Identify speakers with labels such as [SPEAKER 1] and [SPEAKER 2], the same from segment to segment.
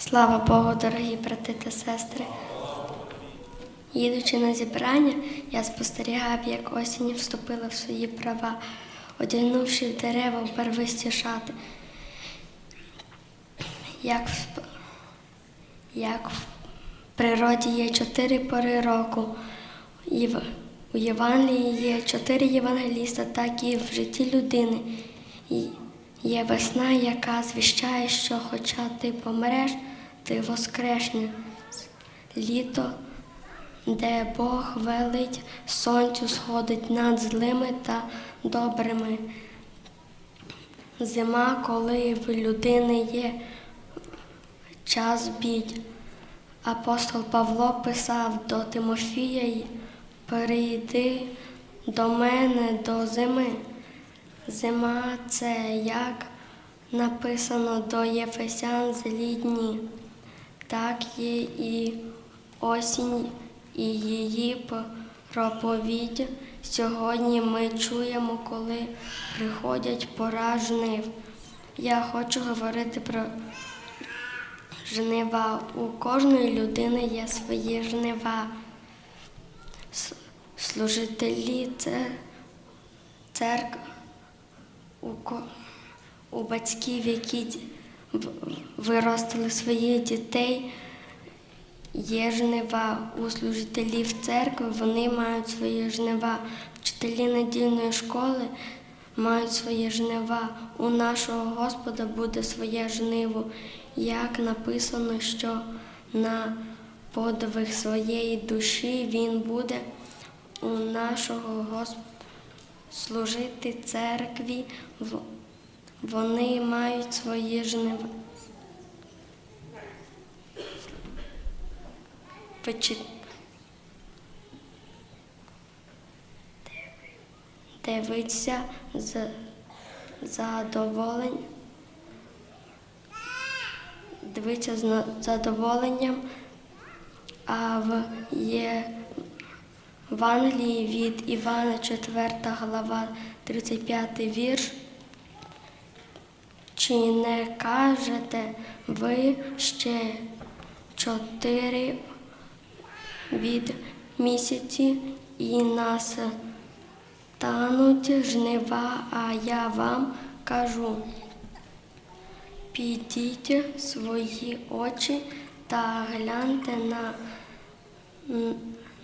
[SPEAKER 1] Слава Богу, дорогі брати та сестри. Їдучи на зібрання, я спостерігав, як осінь вступила в свої права, одягнувши в дерева в барвисті шати. Як в, як в природі є чотири пори року, і в- у Євангелії є чотири євангеліста, так і в житті людини. І Є весна, яка звіщає, що хоча ти помреш, ти воскрешне. Літо, де Бог велить сонцю сходить над злими та добрими. Зима, коли в людини є час бідь. Апостол Павло писав до Тимофія, перейди до мене до зими. Зима це як написано до Єфесян злі дні. Так є і осінь, і її проповідь. Сьогодні ми чуємо, коли приходять пора жнив. Я хочу говорити про жнива. У кожної людини є свої жнива. Служителі це церква у, батьків, які виростили своїх дітей, є жнива. У служителів церкви вони мають свої жнива. Вчителі недільної школи мають свої жнива. У нашого Господа буде своє жниво. Як написано, що на подвиг своєї душі він буде у нашого Господа служити церкві, вони мають свої жнива. Почи- Дивиться з задоволень. Дивиться з задоволенням, а в є в Англії від Івана 4 глава 35 вірш. Чи не кажете ви ще чотири від місяці і нас тануть жнива, а я вам кажу. Підіть свої очі та гляньте на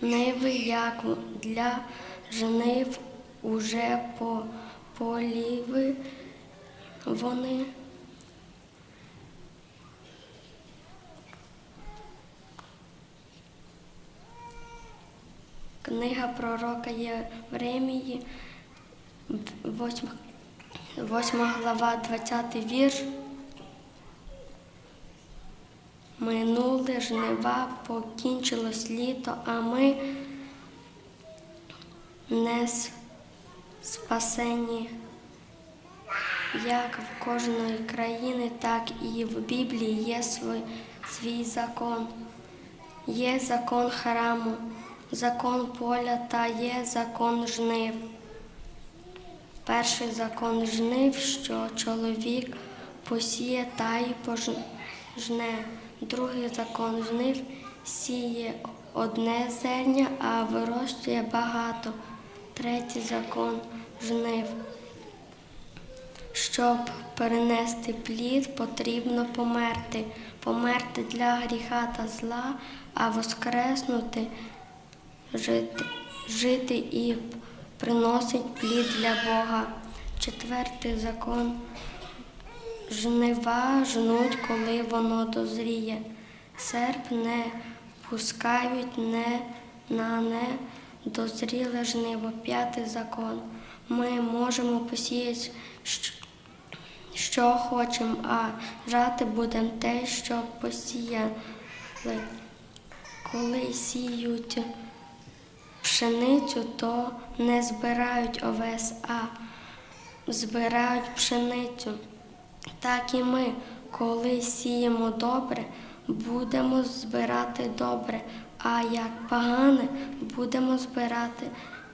[SPEAKER 1] ниви, як для жнив уже по поліви вони. Книга пророка Євремії, восьма, восьма глава, 20 вірш. Минули жнива, покінчилось літо, а ми не спасені. Як в кожної країни, так і в Біблії є свій, свій закон. Є закон храму, закон поля та є закон жнив. Перший закон жнив, що чоловік посіє та й пожне. Другий закон жнив сіє одне зерня, а вирощує багато. Третій закон жнив. Щоб перенести плід, потрібно померти, померти для гріха та зла, а воскреснути, жити, жити і приносить плід для Бога. Четвертий закон жнива жнуть, коли воно дозріє. Серп не пускають не на не дозріле жниво. П'ятий закон. Ми можемо посіяти, що хочемо, а жати будемо те, що посіяли. Коли сіють пшеницю, то не збирають овес, а збирають пшеницю. Так і ми, коли сіємо добре, будемо збирати добре, а як погане, будемо збирати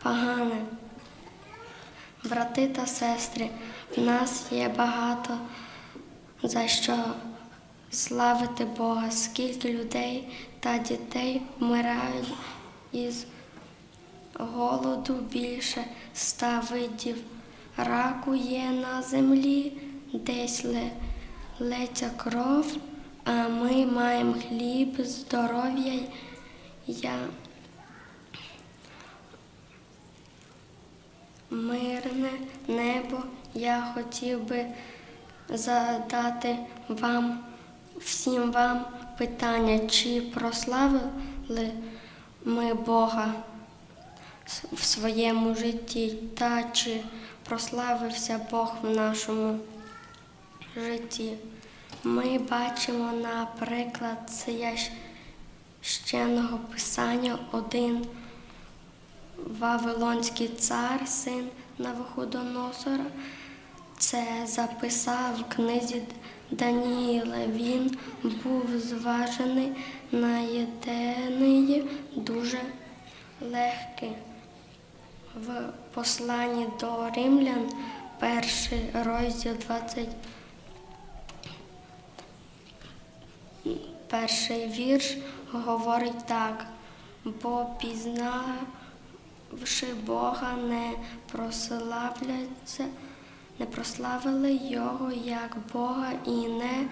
[SPEAKER 1] погане. Брати та сестри, в нас є багато за що славити Бога, скільки людей та дітей вмирають із голоду більше ста видів. Раку є на землі, десь ле, леться кров, а ми маємо хліб, здоров'я. Я мирне небо. Я хотів би задати вам, всім вам питання, чи прославили ми Бога в своєму житті, та чи прославився Бог в нашому житті. Ми бачимо, наприклад, священного писання один Вавилонський цар, син Навуходоносора, це записав в книзі Даніїла. Він був зважений на єдиний дуже легкий. В посланні до римлян, перший розділ 20, перший вірш говорить так, бо пізнавши Бога, не прославляться, не прославили Його як Бога і не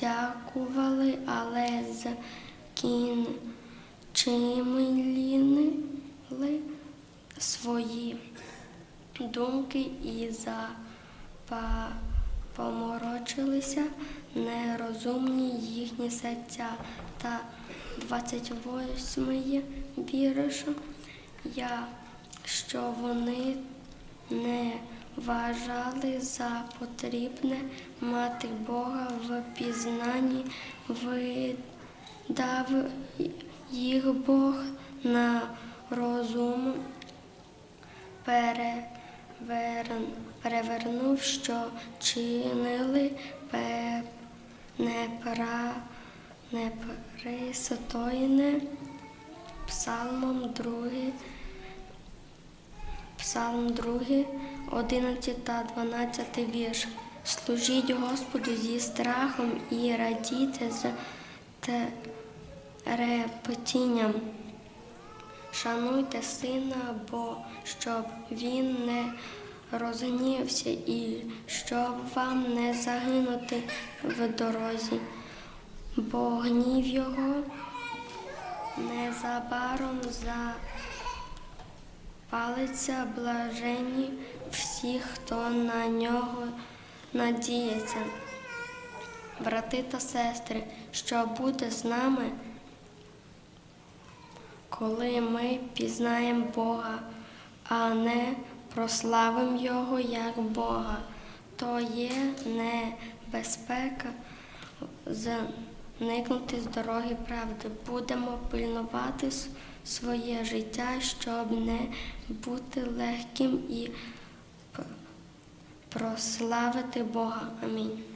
[SPEAKER 1] дякували, але закінчили свої думки і запоморочилися нерозумні їхні серця. Та 28 вірш, я, що вони не вважали за потрібне мати Бога в пізнанні, видав їх Бог на розум перевернув, що чинили непра, непристойне. Псалмом 2, Псалм 2, 11 та 12 вірш. Служіть Господу зі страхом і радійте з трепетінням. Шануйте сина, бо щоб він не розгнівся і щоб вам не загинути в дорозі, бо гнів його незабаром запалиться блаженні всі, хто на нього надіється. Брати та сестри, що буде з нами, коли ми пізнаємо Бога, а не прославимо Його як Бога, то є небезпека зникнути з дороги правди. Будемо пильнувати своє життя, щоб не бути легким і прославити Бога. Амінь.